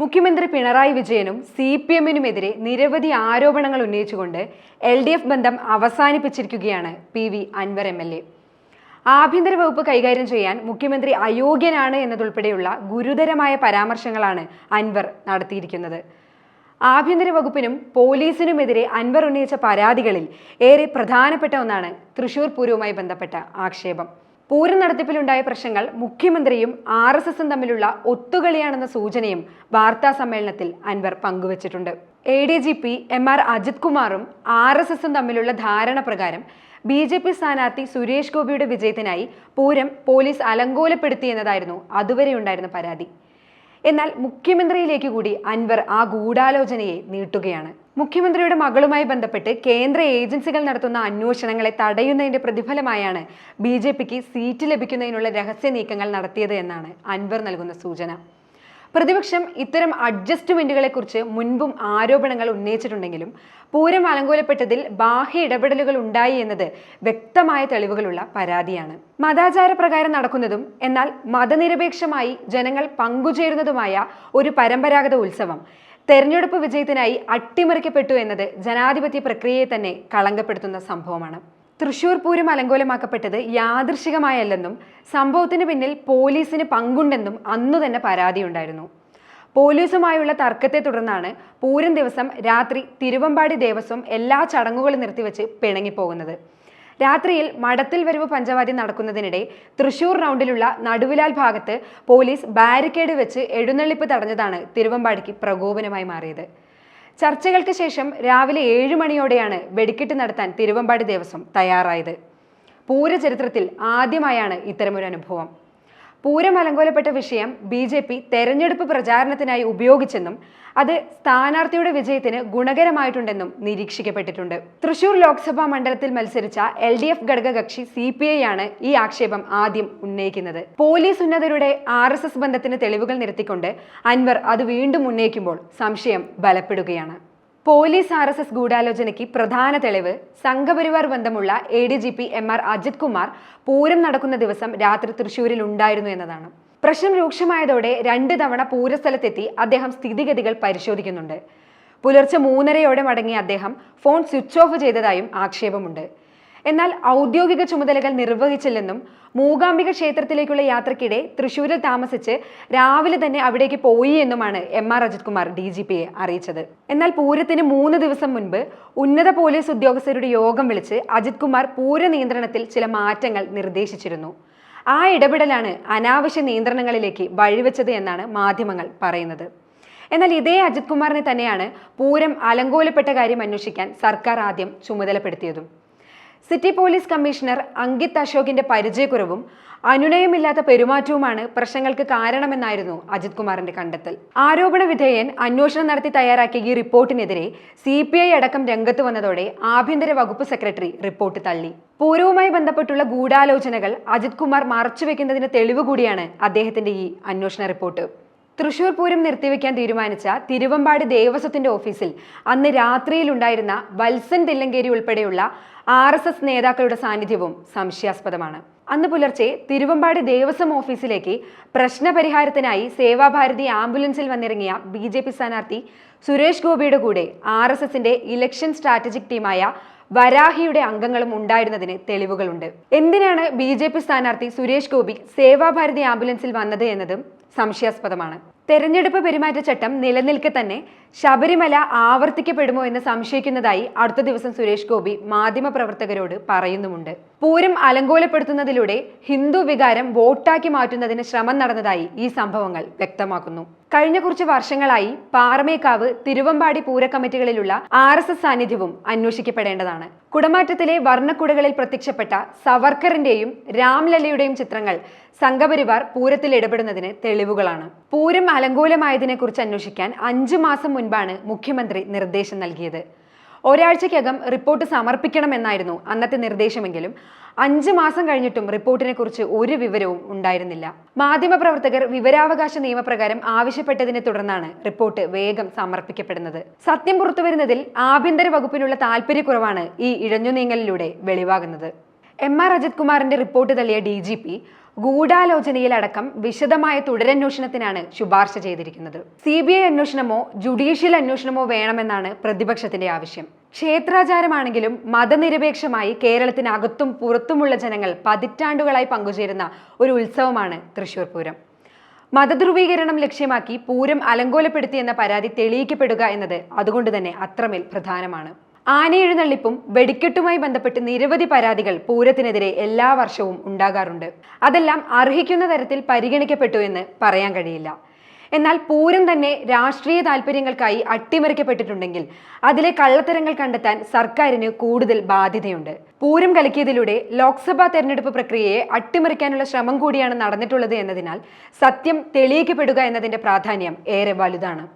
മുഖ്യമന്ത്രി പിണറായി വിജയനും C P എമ്മിനുമെതിരെ നിരവധി ആരോപണങ്ങൾ ഉന്നയിച്ചുകൊണ്ട് എൽ ഡി എഫ് ബന്ധം അവസാനിപ്പിച്ചിരിക്കുകയാണ് P V Anwar M L A. ആഭ്യന്തര വകുപ്പ് കൈകാര്യം ചെയ്യാൻ മുഖ്യമന്ത്രി അയോഗ്യനാണ് എന്നതുൾപ്പെടെയുള്ള ഗുരുതരമായ പരാമർശങ്ങളാണ് അൻവർ നടത്തിയിരിക്കുന്നത്. ആഭ്യന്തര വകുപ്പിനും പോലീസിനുമെതിരെ അൻവർ ഉന്നയിച്ച പരാതികളിൽ ഏറെ പ്രധാനപ്പെട്ട ഒന്നാണ് തൃശൂർ പൂരവുമായി ബന്ധപ്പെട്ട ആക്ഷേപം. പൂരം നടത്തിപ്പിലുണ്ടായ പ്രശ്നങ്ങൾ മുഖ്യമന്ത്രിയും ആർ എസ് എസും തമ്മിലുള്ള ഒത്തുകളിയാണെന്ന സൂചനയും വാർത്താ സമ്മേളനത്തിൽ അൻവർ പങ്കുവച്ചിട്ടുണ്ട്. A D G P M R Ajith കുമാറും ആർ എസ് എസും തമ്മിലുള്ള ധാരണ പ്രകാരം ബി ജെ പി സ്ഥാനാർത്ഥി സുരേഷ് ഗോപിയുടെ വിജയത്തിനായി പൂരം പോലീസ് അലങ്കോലപ്പെടുത്തി എന്നതായിരുന്നു അതുവരെ ഉണ്ടായിരുന്ന പരാതി. എന്നാൽ മുഖ്യമന്ത്രിയിലേക്ക് കൂടി അൻവർ ആ ഗൂഢാലോചനയെ നീട്ടുകയാണ്. മുഖ്യമന്ത്രിയുടെ മകളുമായി ബന്ധപ്പെട്ട് കേന്ദ്ര ഏജൻസികൾ നടത്തുന്ന അന്വേഷണങ്ങളെ തടയുന്നതിന്റെ പ്രതിഫലമായാണ് ബി ജെ പിക്ക് സീറ്റ് ലഭിക്കുന്നതിനുള്ള രഹസ്യ നീക്കങ്ങൾ നടത്തിയത് എന്നാണ് അൻവർ നൽകുന്ന സൂചന. പ്രതിപക്ഷം ഇത്തരം അഡ്ജസ്റ്റ്മെന്റുകളെ കുറിച്ച് മുൻപും ആരോപണങ്ങൾ ഉന്നയിച്ചിട്ടുണ്ടെങ്കിലും പൂരം അലങ്കോലപ്പെട്ടതിൽ ബാഹ്യ ഇടപെടലുകൾ ഉണ്ടായി എന്നത് വ്യക്തമായ തെളിവുകളുള്ള പരാതിയാണ്. മതാചാരപ്രകാരം നടക്കുന്നതും എന്നാൽ മതനിരപേക്ഷമായി ജനങ്ങൾ പങ്കുചേരുന്നതുമായ ഒരു പരമ്പരാഗത ഉത്സവം. തെരഞ്ഞെടുപ്പ് വിജയത്തിനായി അട്ടിമറിക്കപ്പെട്ടു എന്നത് ജനാധിപത്യ പ്രക്രിയയെ തന്നെ കളങ്കപ്പെടുത്തുന്ന സംഭവമാണ്. തൃശൂർ പൂരം അലങ്കോലമാക്കപ്പെട്ടത് യാദൃശികമായല്ലെന്നും സംഭവത്തിന് പിന്നിൽ പോലീസിന് പങ്കുണ്ടെന്നും അന്നു തന്നെ പരാതിയുണ്ടായിരുന്നു. പോലീസുമായുള്ള തർക്കത്തെ തുടർന്നാണ് പൂരം ദിവസം രാത്രി തിരുവമ്പാടി ദേവസ്വം എല്ലാ ചടങ്ങുകളും നിർത്തിവെച്ച് പിണങ്ങിപ്പോകുന്നത്. രാത്രിയിൽ മഠത്തിൽ വരവ് പഞ്ചവാദ്യം നടക്കുന്നതിനിടെ തൃശൂർ റൗണ്ടിലുള്ള നടുവിലാൽ ഭാഗത്ത് പോലീസ് ബാരിക്കേഡ് വെച്ച് എഴുന്നള്ളിപ്പ് തടഞ്ഞതാണ് തിരുവമ്പാടിക്ക് പ്രകോപനമായി മാറിയത്. ചർച്ചകൾക്ക് ശേഷം രാവിലെ ഏഴ് മണിയോടെയാണ് വെടിക്കെട്ട് നടത്താൻ തിരുവമ്പാടി ദേവസ്വം തയ്യാറായത്. പൂരചരിത്രത്തിൽ ആദ്യമായാണ് ഇത്തരമൊരു അനുഭവം. പൂരം അലങ്കോലപ്പെട്ട വിഷയം ബി ജെ പി തെരഞ്ഞെടുപ്പ് പ്രചാരണത്തിനായി ഉപയോഗിച്ചെന്നും അത് സ്ഥാനാർത്ഥിയുടെ വിജയത്തിന് ഗുണകരമായിട്ടുണ്ടെന്നും നിരീക്ഷിക്കപ്പെട്ടിട്ടുണ്ട്. തൃശൂർ ലോക്സഭാ മണ്ഡലത്തിൽ മത്സരിച്ച എൽ ഡി എഫ് ഘടകകക്ഷി സി പി ഐ ആണ് ഈ ആക്ഷേപം ആദ്യം ഉന്നയിക്കുന്നത്. പോലീസ് ഉന്നതരുടെ ആർ എസ് എസ് ബന്ധത്തിന് തെളിവുകൾ നിരത്തിക്കൊണ്ട് അൻവർ അത് വീണ്ടും ഉന്നയിക്കുമ്പോൾ സംശയം ബലപ്പെടുകയാണ്. പോലീസ് ആർ എസ് എസ് ഗൂഢാലോചനയ്ക്ക് പ്രധാന തെളിവ് സംഘപരിവാർ ബന്ധമുള്ള A D G P M R Ajith Kumar Pooram നടക്കുന്ന ദിവസം രാത്രി തൃശൂരിൽ ഉണ്ടായിരുന്നു എന്നതാണ്. പ്രശ്നം രൂക്ഷമായതോടെ രണ്ട് തവണ പൂരസ്ഥലത്തെത്തി അദ്ദേഹം സ്ഥിതിഗതികൾ പരിശോധിക്കുന്നുണ്ട്. പുലർച്ചെ മൂന്നരയോടെ മടങ്ങിയ അദ്ദേഹം ഫോൺ സ്വിച്ച് ഓഫ് ചെയ്തതായും ആക്ഷേപമുണ്ട്. എന്നാൽ ഔദ്യോഗിക ചുമതലകൾ നിർവഹിച്ചില്ലെന്നും മൂകാംബിക ക്ഷേത്രത്തിലേക്കുള്ള യാത്രക്കിടെ തൃശൂരിൽ താമസിച്ച് രാവിലെ തന്നെ അവിടേക്ക് പോയി എന്നുമാണ് M R Ajith Kumar D G പിയെ അറിയിച്ചത്. എന്നാൽ പൂരത്തിന് മൂന്ന് ദിവസം മുൻപ് ഉന്നത പോലീസ് ഉദ്യോഗസ്ഥരുടെ യോഗം വിളിച്ച് അജിത് കുമാർ പൂര നിയന്ത്രണത്തിൽ ചില മാറ്റങ്ങൾ നിർദ്ദേശിച്ചിരുന്നു. ആ ഇടപെടലാണ് അനാവശ്യ നിയന്ത്രണങ്ങളിലേക്ക് വഴിവെച്ചത് എന്നാണ് മാധ്യമങ്ങൾ പറയുന്നത്. എന്നാൽ ഇതേ അജിത് കുമാറിനെ തന്നെയാണ് പൂരം അലങ്കോലപ്പെട്ട കാര്യം അന്വേഷിക്കാൻ സർക്കാർ ആദ്യം ചുമതലപ്പെടുത്തിയതും. സിറ്റി പോലീസ് കമ്മീഷണർ അങ്കിത് അശോകിന്റെ പരിചയക്കുറവും അനുനയമില്ലാത്ത പെരുമാറ്റവുമാണ് പ്രശ്നങ്ങൾക്ക് കാരണമെന്നായിരുന്നു അജിത് കുമാറിന്റെ കണ്ടെത്തൽ. ആരോപണ വിധേയൻ അന്വേഷണം നടത്തി തയ്യാറാക്കിയ ഈ റിപ്പോർട്ടിനെതിരെ സി പി ഐ അടക്കം രംഗത്ത് വന്നതോടെ ആഭ്യന്തര വകുപ്പ് സെക്രട്ടറി റിപ്പോർട്ട് തള്ളി. പൂരവുമായി ബന്ധപ്പെട്ടുള്ള ഗൂഢാലോചനകൾ അജിത് കുമാർ മറച്ചുവെക്കുന്നതിന് തെളിവ് കൂടിയാണ് അദ്ദേഹത്തിന്റെ ഈ അന്വേഷണ റിപ്പോർട്ട്. തൃശൂർ പൂരം നിർത്തിവെക്കാൻ തീരുമാനിച്ച തിരുവമ്പാടി ദേവസ്വത്തിന്റെ ഓഫീസിൽ അന്ന് രാത്രിയിലുണ്ടായിരുന്ന വത്സൻ തില്ലങ്കേരി ഉൾപ്പെടെയുള്ള ആർ എസ് എസ് നേതാക്കളുടെ സാന്നിധ്യവും സംശയാസ്പദമാണ്. അന്ന് പുലർച്ചെ തിരുവമ്പാടി ദേവസ്വം ഓഫീസിലേക്ക് പ്രശ്നപരിഹാരത്തിനായി സേവാഭാരതി ആംബുലൻസിൽ വന്നിറങ്ങിയ ബി ജെ പി സ്ഥാനാർത്ഥി സുരേഷ് ഗോപിയുടെ കൂടെ ആർ എസ് എസിന്റെ ഇലക്ഷൻ സ്ട്രാറ്റജിക് ടീമായ വരാഹിയുടെ അംഗങ്ങളും ഉണ്ടായിരുന്നതിന് തെളിവുകളുണ്ട്. എന്തിനാണ് ബി ജെ പി സ്ഥാനാർത്ഥി സുരേഷ് ഗോപി സേവാഭാരതി ആംബുലൻസിൽ വന്നത് എന്നതും സംശയാസ്പദമാണ്. തെരഞ്ഞെടുപ്പ് പെരുമാറ്റച്ചട്ടം നിലനിൽക്കെ തന്നെ ശബരിമല ആവർത്തിക്കപ്പെടുമോ എന്ന് സംശയിക്കുന്നതായി അടുത്ത ദിവസം സുരേഷ് ഗോപി മാധ്യമപ്രവർത്തകരോട് പറയുന്നുമുണ്ട്. പൂരം അലങ്കോലപ്പെടുത്തുന്നതിലൂടെ ഹിന്ദു വികാരം വോട്ടാക്കി മാറ്റുന്നതിന് ശ്രമം നടന്നതായി ഈ സംഭവങ്ങൾ വ്യക്തമാക്കുന്നു. കഴിഞ്ഞ കുറച്ച് വർഷങ്ങളായി പാറമേക്കാവ് തിരുവമ്പാടി പൂര കമ്മിറ്റികളിലുള്ള ആർ എസ് എസ് സാന്നിധ്യവും അന്വേഷിക്കപ്പെടേണ്ടതാണ്. കുടമാറ്റത്തിലെ വർണക്കുടകളിൽ പ്രത്യക്ഷപ്പെട്ട സവർക്കറിന്റെയും രാംലല്ലയുടെയും ചിത്രങ്ങൾ സംഘപരിവാർ പൂരത്തിൽ ഇടപെടുന്നതിന് തെളിവുകളാണ്. പൂരം അലങ്കോലമായതിനെക്കുറിച്ച് അന്വേഷിക്കാൻ അഞ്ചു മാസം മുൻപാണ് മുഖ്യമന്ത്രി നിർദ്ദേശം നൽകിയത്. ഒരാഴ്ചയ്ക്കകം റിപ്പോർട്ട് സമർപ്പിക്കണമെന്നായിരുന്നു അന്നത്തെ നിർദ്ദേശമെങ്കിലും അഞ്ച് മാസം കഴിഞ്ഞിട്ടും റിപ്പോർട്ടിനെ കുറിച്ച് ഒരു വിവരവും ഉണ്ടായിരുന്നില്ല. മാധ്യമപ്രവർത്തകർ വിവരാവകാശ നിയമപ്രകാരം ആവശ്യപ്പെട്ടതിനെ തുടർന്നാണ് റിപ്പോർട്ട് വേഗം സമർപ്പിക്കപ്പെടുന്നത്. സത്യം പുറത്തുവരുന്നതിൽ ആഭ്യന്തര വകുപ്പിനുള്ള താല്പര്യക്കുറവാണ് ഈ ഇഴഞ്ഞുനീങ്ങലിലൂടെ വെളിവാകുന്നത്. എം ആർ അജിത് കുമാറിന്റെ റിപ്പോർട്ട് തള്ളിയ ഡി ജി പി ഗൂഢാലോചനയിലടക്കം വിശദമായ തുടരന്വേഷണത്തിനാണ് ശുപാർശ ചെയ്തിരിക്കുന്നത്. സി ബി ഐ അന്വേഷണമോ ജുഡീഷ്യൽ അന്വേഷണമോ വേണമെന്നാണ് പ്രതിപക്ഷത്തിന്റെ ആവശ്യം. ക്ഷേത്രാചാരമാണെങ്കിലും മതനിരപേക്ഷമായി കേരളത്തിനകത്തും പുറത്തുമുള്ള ജനങ്ങൾ പതിറ്റാണ്ടുകളായി പങ്കുചേരുന്ന ഒരു ഉത്സവമാണ് തൃശൂർ പൂരം. മതധ്രുവീകരണം ലക്ഷ്യമാക്കി പൂരം അലങ്കോലപ്പെടുത്തിയെന്ന പരാതി തെളിയിക്കപ്പെടുക എന്നത് അതുകൊണ്ട് തന്നെ അത്രമേൽ പ്രധാനമാണ്. ആനയെഴുന്നള്ളിപ്പും വെടിക്കെട്ടുമായി ബന്ധപ്പെട്ട് നിരവധി പരാതികൾ പൂരത്തിനെതിരെ എല്ലാ വർഷവും ഉണ്ടാകാറുണ്ട്. അതെല്ലാം അർഹിക്കുന്ന തരത്തിൽ പരിഗണിക്കപ്പെട്ടു എന്ന് പറയാൻ കഴിയില്ല. എന്നാൽ പൂരം തന്നെ രാഷ്ട്രീയ താല്പര്യങ്ങൾക്കായി അട്ടിമറിക്കപ്പെട്ടിട്ടുണ്ടെങ്കിൽ അതിലെ കള്ളത്തരങ്ങൾ കണ്ടെത്താൻ സർക്കാരിന് കൂടുതൽ ബാധ്യതയുണ്ട്. പൂരം കലക്കിയതിലൂടെ ലോക്സഭാ തെരഞ്ഞെടുപ്പ് പ്രക്രിയയെ അട്ടിമറിക്കാനുള്ള ശ്രമം കൂടിയാണ് നടന്നിട്ടുള്ളത് എന്നതിനാൽ സത്യം തെളിയിക്കപ്പെടുക എന്നതിന്റെ പ്രാധാന്യം ഏറെ വലുതാണ്.